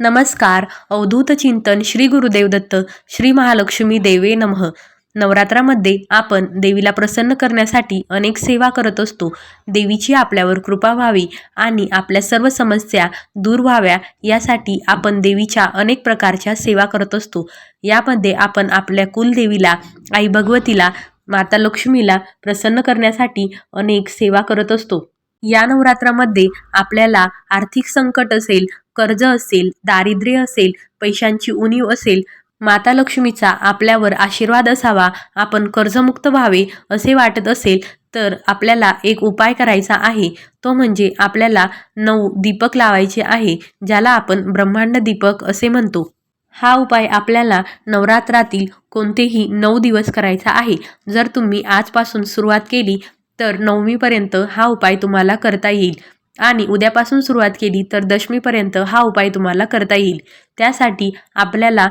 नमस्कार. अवधूत चिंतन श्री गुरुदेव दत्त श्री महालक्ष्मी देवे नमः. नवरात्रामध्ये आपण देवीला प्रसन्न करण्यासाठी अनेक सेवा करत असतो. देवीची आपल्यावर कृपा व्हावी आणि आपल्या सर्व समस्या दूर व्हाव्या यासाठी आपण देवीच्या अनेक प्रकारच्या सेवा करत असतो. यामध्ये आपण आपल्या कुलदेवीला आई भगवतीला माता लक्ष्मीला प्रसन्न करण्यासाठी अनेक सेवा करत असतो. या नवरात्रामध्ये आपल्याला आर्थिक संकट असेल कर्ज असेल दारिद्र्य असेल पैशांची उणीव असेल माता लक्ष्मीचा आपल्यावर आशीर्वाद असावा आपण कर्जमुक्त व्हावे असे वाटत असेल तर आपल्याला एक उपाय करायचा आहे. तो म्हणजे आपल्याला नऊ दीपक लावायचे आहे ज्याला आपण ब्रह्मांड दीपक असे म्हणतो. हा उपाय आपल्याला नवरात्रातील कोणतेही नऊ दिवस करायचा आहे. जर तुम्ही आजपासून सुरुवात केली तर नवमीपर्यंत हा उपाय तुम्हाला करता येईल. आणि उद्यापासून सुरुवात केली तर दशमीपर्यंत हा उपाय तुम्हाला करता येईल. त्यासाठी आपल्याला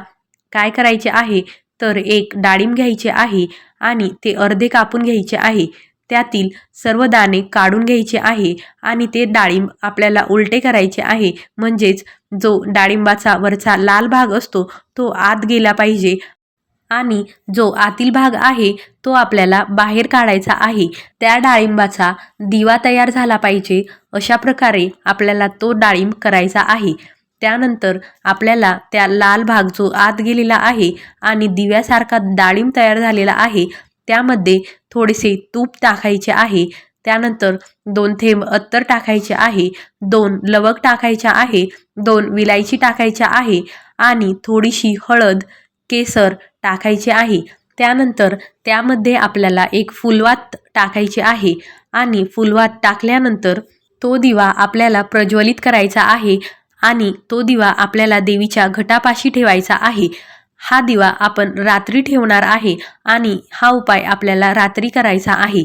काय करायचे आहे? तर एक डाळिंब घ्यायचे आहे आणि ते अर्धे कापून घ्यायचे आहे. त्यातील सर्व दाणे काढून घ्यायचे आहे आणि ते डाळिंब आपल्याला उलटे करायचे आहे. म्हणजेच जो डाळिंबाचा वरचा लाल भाग असतो तो आत गेला पाहिजे आणि जो आतील भाग आहे तो आपल्याला बाहेर काढायचा आहे. त्या डाळिंबाचा दिवा तयार झाला पाहिजे. अशा प्रकारे आपल्याला तो डाळिंब करायचा आहे. त्यानंतर आपल्याला त्या लाल भाग जो आत गेलेला आहे आणि दिव्यासारखा डाळिंब तयार झालेला आहे त्यामध्ये थोडेसे तूप टाकायचे आहे. त्यानंतर दोन थेंब अत्तर टाकायचे आहे दोन लवक टाकायच्या आहे दोन विलायची टाकायच्या आहे आणि थोडीशी हळद केसर टाकायचे आहे. त्यानंतर त्यामध्ये आपल्याला एक फुलवात टाकायचे आहे आणि फुलवात टाकल्यानंतर तो दिवा आपल्याला प्रज्वलित करायचा आहे आणि तो दिवा आपल्याला देवीच्या घटापाशी ठेवायचा आहे. हा दिवा आपण रात्री ठेवणार आहे आणि हा उपाय आपल्याला रात्री करायचा आहे.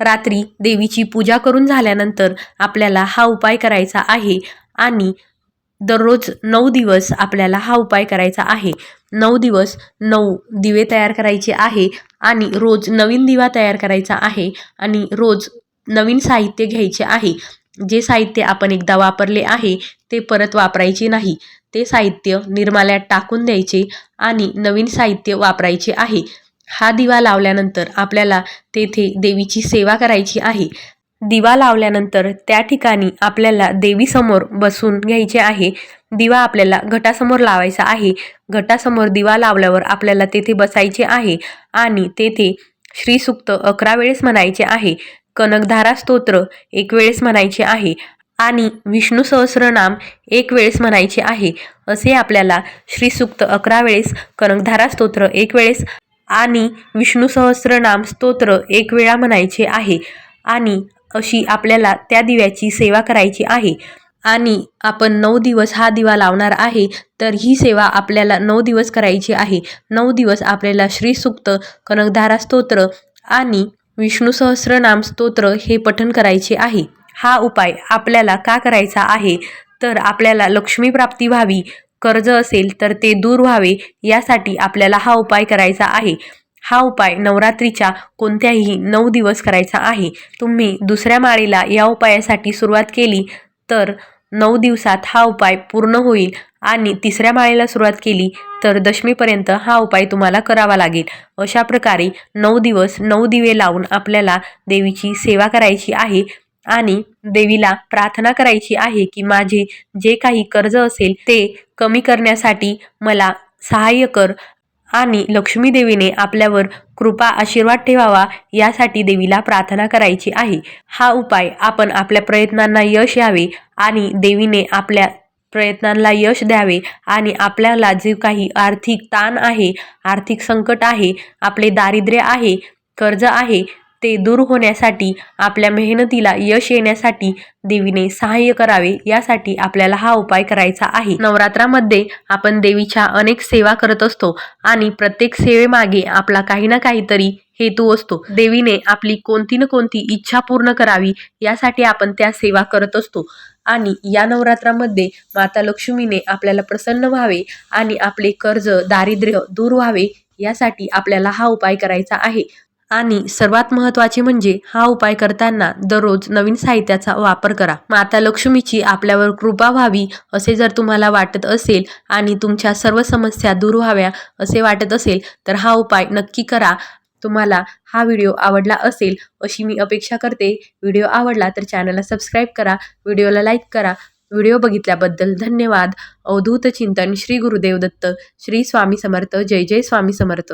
रात्री देवीची पूजा करून झाल्यानंतर आपल्याला हा उपाय करायचा आहे आणि दररोज नऊ दिवस आपल्याला हा उपाय करायचा आहे. नऊ दिवस नऊ दिवे तयार करायचे आहे आणि रोज नवीन दिवा तयार करायचा आहे आणि रोज नवीन साहित्य घ्यायचे आहे. जे साहित्य आपण एकदा वापरले आहे ते परत वापरायचे नाही. ते साहित्य निर्माल्यात टाकून द्यायचे आणि नवीन साहित्य वापरायचे आहे. हा दिवा लावल्यानंतर आपल्याला तेथे देवीची सेवा करायची आहे. दिवा लावल्यानंतर त्या ठिकाणी आपल्याला देवीसमोर बसून घ्यायचे आहे. दिवा आपल्याला घटासमोर लावायचा आहे. घटासमोर दिवा लावल्यावर आपल्याला तेथे बसायचे आहे आणि तेथे श्रीसुक्त अकरा वेळेस म्हणायचे आहे. कनकधारा स्तोत्र एक वेळेस म्हणायचे आहे आणि विष्णू सहस्रनाम एक वेळेस म्हणायचे आहे. असे आपल्याला श्रीसुक्त अकरा वेळेस कनकधारा स्तोत्र एक वेळेस आणि विष्णू सहस्रनाम स्तोत्र एक वेळा म्हणायचे आहे. आणि अशी आपल्याला त्या दिव्याची सेवा करायची आहे. आणि आपण नऊ दिवस हा दिवा लावणार आहे तर ही सेवा आपल्याला नऊ दिवस करायची आहे. नऊ दिवस आपल्याला श्रीसुक्त कनकधारा स्तोत्र आणि विष्णू सहस्रनाम स्तोत्र हे पठण करायचे आहे. हा उपाय आपल्याला का करायचा आहे? तर आपल्याला लक्ष्मी प्राप्ती व्हावी कर्ज असेल तर ते दूर व्हावे यासाठी आपल्याला हा उपाय करायचा आहे. हा उपाय नवरात्रीच्या कोणत्याही नऊ दिवस करायचा आहे. तुम्ही दुसऱ्या माळेला या उपायासाठी सुरुवात केली तर नऊ दिवसात हा उपाय पूर्ण होईल आणि तिसऱ्या माळेला सुरुवात केली तर दशमीपर्यंत हा उपाय तुम्हाला करावा लागेल. अशा प्रकारे नऊ दिवस नऊ दिवे लावून आपल्याला देवीची सेवा करायची आहे आणि देवीला प्रार्थना करायची आहे की माझे जे काही कर्ज असेल ते कमी करण्यासाठी मला सहाय्य कर आणि लक्ष्मी देवीने आपल्यावर कृपा आशीर्वाद ठेवावा यासाठी देवीला प्रार्थना करायची आहे. हा उपाय आपण आपल्या प्रयत्नांना यश यावे आणि देवीने आपल्या प्रयत्नांना यश द्यावे आणि आपल्याला जे काही आर्थिक ताण आहे आर्थिक संकट आहे आपले दारिद्र्य आहे कर्ज आहे ते दूर होण्यासाठी आपल्या मेहनतीला यश येण्यासाठी देवीने सहाय्य करावे यासाठी आपल्याला हा उपाय करायचा आहे. नवरात्रामध्ये आपण देवीच्या अनेक सेवा करत असतो आणि प्रत्येक सेवेमागे आपला काही ना काहीतरी हेतू असतो. देवीने आपली कोणती ना कोणती इच्छा पूर्ण करावी यासाठी आपण त्या सेवा करत असतो. आणि या नवरात्रामध्ये माता लक्ष्मीने आपल्याला प्रसन्न व्हावे आणि आपले कर्ज दारिद्र्य दूर व्हावे यासाठी आपल्याला हा उपाय करायचा आहे. आणि सर्वात महत्त्वाचे म्हणजे हा उपाय करताना दररोज नवीन साहित्याचा वापर करा. माता लक्ष्मीची आपल्यावर कृपा व्हावी असे जर तुम्हाला वाटत असेल आणि तुमच्या सर्व समस्या दूर व्हाव्या असे वाटत असेल तर हा उपाय नक्की करा. तुम्हाला हा व्हिडिओ आवडला असेल अशी मी अपेक्षा करते. व्हिडिओ आवडला तर चॅनलला सबस्क्राईब करा व्हिडिओला लाईक करा. व्हिडिओ बघितल्याबद्दल धन्यवाद. अवधूत चिंतन श्री गुरुदेव दत्त श्री स्वामी समर्थ. जय जय स्वामी समर्थ.